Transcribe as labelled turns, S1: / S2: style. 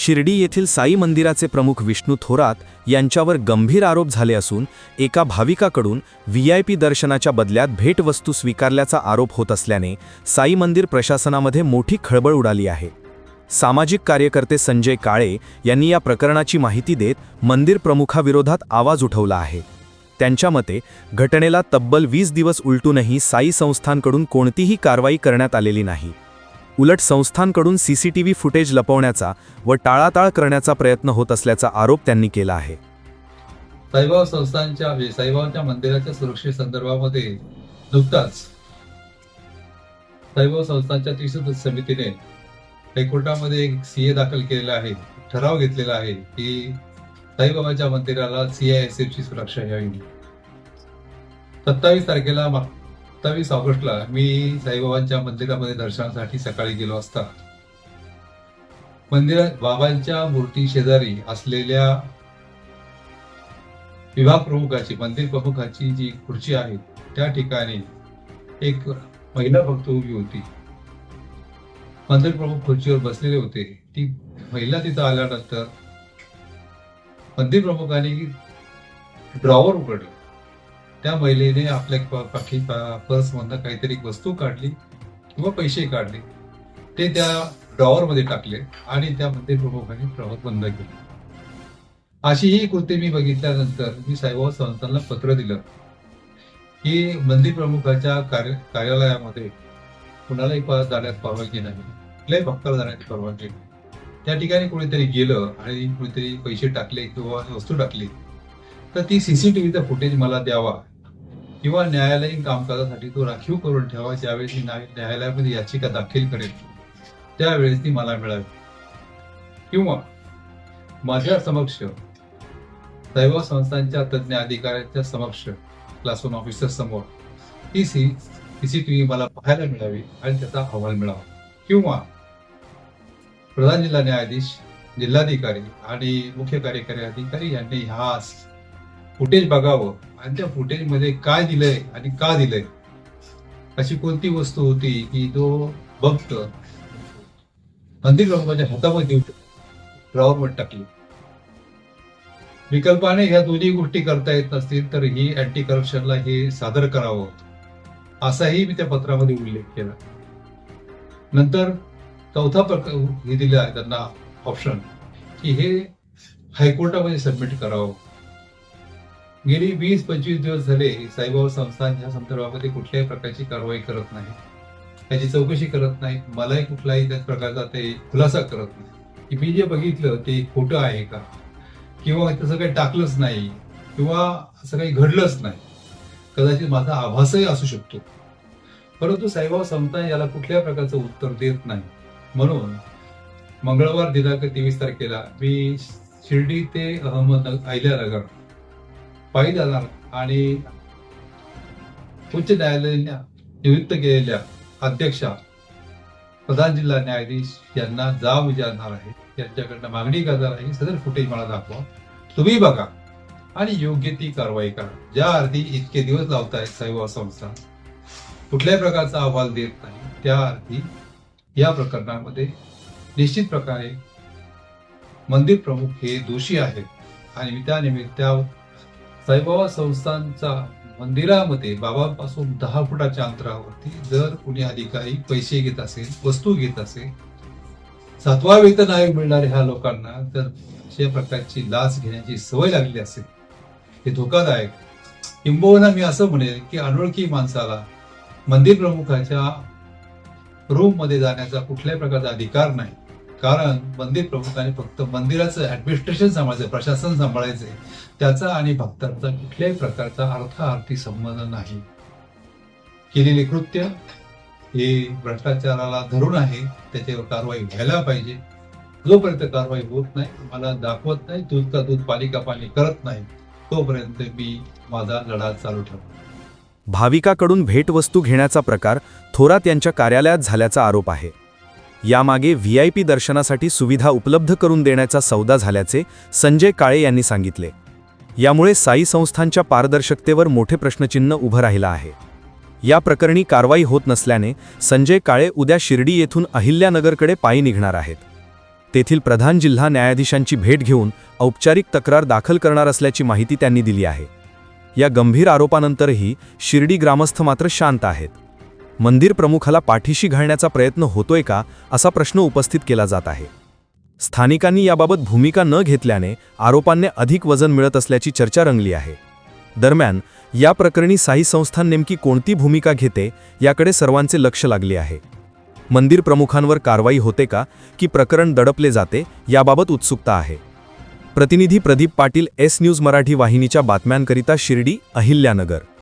S1: शिर्डी येथील साई मंदिराचे प्रमुख विष्णू थोरात यांच्यावर गंभीर आरोप झाले असून एका भाविकाकडून व्ही आय पी दर्शनाच्या बदल्यात भेटवस्तू स्वीकारल्याचा आरोप होत असल्याने साई मंदिर प्रशासनामध्ये मोठी खळबळ उडाली आहे. सामाजिक कार्यकर्ते संजय काळे यांनी या प्रकरणाची माहिती देत मंदिर प्रमुखाविरोधात आवाज उठवला आहे. त्यांच्या मते घटनेला तब्बल वीस दिवस उलटूनही साई संस्थांकडून कोणतीही कारवाई करण्यात आलेली नाही. उलट संस्थांकडून सीसीटीव्ही फुटेज लपवण्याचा व टाळाटाळ करण्याचा प्रयत्न होत असल्याचा आरोप त्यांनी केला आहे.
S2: साईबाबा संस्थांच्या म्हणजे साईबाबांच्या मंदिराच्या सुरक्षेसंदर्भामध्ये नुकताच साईबाबा संस्थांच्या त्रिसदस्य समितीने हायकोर्टामध्ये एक सीए दाखल केलेला आहे ठराव घेतलेला आहे की साईबाबाच्या मंदिराला सीआयएसएफ ची सुरक्षा घ्यावी सत्तावीस तारखेला सत्तावीस ऑगस्टला मी साईबाबांच्या मंदिरामध्ये दर्शनासाठी सकाळी गेलो असता. मंदिरात बाबांच्या मूर्ती शेजारी असलेल्या विभाग प्रमुखाची मंदिर प्रमुखाची जी खुर्ची आहे त्या ठिकाणी एक महिला भक्त उभी होती. मंदिर प्रमुख खुर्चीवर बसलेले होते. ती महिला तिथं आल्यानंतर मंदिर प्रमुखाने ड्रॉवर उघडलं. त्या महिलेने आपल्या पाकी पाठी पर्स काहीतरी वस्तू काढली किंवा पैसे काढले. ते त्या ड्रॉवरमध्ये टाकले आणि त्या मंदिर प्रमुखाने बंद केले. अशी ही कृती मी बघितल्यानंतर मी साईबाबा संस्थांना पत्र दिलं की मंदिर प्रमुखाच्या कार्य कार्यालयामध्ये कुणालाही पास जाण्यास परवानगी नाही. कुठल्याही भक्ताला जाण्याची परवानगी नाही. त्या ठिकाणी कोणीतरी गेलं आणि कोणीतरी पैसे टाकले किंवा वस्तू टाकली तर ती सीसीटीव्हीचा फुटेज मला द्यावा किंवा न्यायालयीन कामकाजासाठी तो राखीव करून ठेवा ज्यावेळेस मी न्यायालयामध्ये याचिका दाखल करेल. त्यावेळेस ती मला मिळावी. किंवा माझ्या समक्ष दैव संस्थांच्या तज्ज्ञ अधिकाऱ्यांच्या समक्ष क्लास वन ऑफिसर समोर ही सी सीसीटीव्ही मला पाहायला मिळावी आणि त्याचा अहवाल मिळावा. किंवा प्रधान जिल्हा न्यायाधीश जिल्हाधिकारी आणि मुख्य कार्यकारी अधिकारी यांनी हा फुटेज बघावं. आणि त्या फुटेजमध्ये काय दिलंय आणि का दिलंय. अशी कोणती वस्तू होती की तो भक्त मंदिर हातामध्ये ड्रॉवरवर टाकली. विकल्पाने ह्या दोन्ही गोष्टी करता येत नसतील तर ही अँटी करप्शनला हे सादर करावं. असाही मी त्या पत्रामध्ये उल्लेख केला. नंतर चौथा प्रकार हे दिलं आहे त्यांना ऑप्शन की हे हायकोर्टामध्ये सबमिट करावं. गेली वीस पंचवीस दिवस झाले साईबाबा संस्थान ह्या संदर्भामध्ये कुठल्याही प्रकारची कारवाई करत नाही त्याची चौकशी करत नाही मलाही कुठलाही त्या प्रकारचा ते खुलासा करत नाही की मी जे बघितलं ते खोटं आहे का? किंवा तसं काही टाकलंच नाही किंवा असं काही घडलंच नाही. कदाचित माझा आभासही असू शकतो. परंतु साईबाबा संस्थान याला कुठल्या प्रकारचं उत्तर देत नाही. म्हणून मंगळवार दिनांक तेवीस तारखेला मी शिर्डी ते अहमदनगर अहिल्यानगर पायी जाणार आणि उच्च न्यायालयाने नियुक्त केलेल्या अध्यक्षा प्रधान जिल्हा न्यायाधीश यांना जाब विचारणार आहे. त्यांच्याकडनं मागणी करणार आहे. सदर फुटेज मला दाखवा. तुम्ही बघा आणि योग्य ती कारवाई करा. ज्या अर्थी इतके दिवस लावत आहेत सेवा संस्था कुठल्याही प्रकारचा अहवाल देत नाही. त्या अर्थी या प्रकरणामध्ये निश्चित प्रकारे मंदिर प्रमुख हे दोषी आहेत. आणि त्या निमित्त साईबाबा संस्थांचा मंदिरामध्ये बाबांपासून दहा फुटाच्या अंतरावरती जर कुणी अधिकारी पैसे घेत असेल वस्तू घेत असेल सातवा वेतन आयोग मिळणारे ह्या लोकांना जर अशा प्रकारची लाच घेण्याची सवय लागली असेल हे धोकादायक. किंबहुना मी असं म्हणेल की अनोळखी माणसाला मंदिर प्रमुखाच्या रूममध्ये जाण्याचा कुठल्याही प्रकारचा अधिकार नाही. कारण मंदिर प्रमुखाने फक्त मंदिराचं ऍडमिनिस्ट्रेशन सांभाळायचं प्रशासन सांभाळायचे त्याचा आणि भक्तांचा कुठल्याही प्रकारचा अर्थार्थी संबंध नाही. केलेले कृत्य हे भ्रष्टाचाराला धरून आहे. त्याच्यावर कारवाई व्हायला पाहिजे. जोपर्यंत कारवाई होत नाही मला दाखवत नाही दूध का दूध पालिका पाणी करत नाही तोपर्यंत मी माझा लढा चालू ठेवतो.
S1: भाविकाकडून भेटवस्तू घेण्याचा प्रकार थोरात यांच्या कार्यालयात झाल्याचा आरोप आहे. यामागे व्ही आय पी दर्शनासाठी सुविधा उपलब्ध करून देण्याचा सौदा झाल्याचे संजय काळे यांनी सांगितले. यामुळे साई संस्थांच्या पारदर्शकतेवर मोठे प्रश्नचिन्ह उभं राहिलं आहे. या प्रकरणी कारवाई होत नसल्याने संजय काळे उद्या शिर्डी येथून अहिल्यानगरकडे पायी निघणार आहेत. तेथील प्रधान जिल्हा न्यायाधीशांची भेट घेऊन औपचारिक तक्रार दाखल करणार असल्याची माहिती त्यांनी दिली आहे. या गंभीर आरोपानंतरही शिर्डी ग्रामस्थ मात्र शांत आहेत. मंदिर प्रमुखाला पाठीशी घालण्याचा प्रयत्न होतोय का असा प्रश्न उपस्थित केला जात आहे. स्थानिकांनी याबाबत भूमिका न घेतल्याने आरोपांना अधिक वजन मिळत असल्याची चर्चा रंगली आहे. दरम्यान या प्रकरणी साई संस्थान नेमकी कोणती भूमिका घेते याकडे सर्वांचे लक्ष लागले आहे. मंदिर प्रमुखांवर कारवाई होते का की प्रकरण दडपले जाते याबाबत उत्सुकता आहे. प्रतिनिधी प्रदीप पाटील एस न्यूज मराठी वाहिनीच्या बातम्यांकरिता शिर्डी अहिल्यानगर.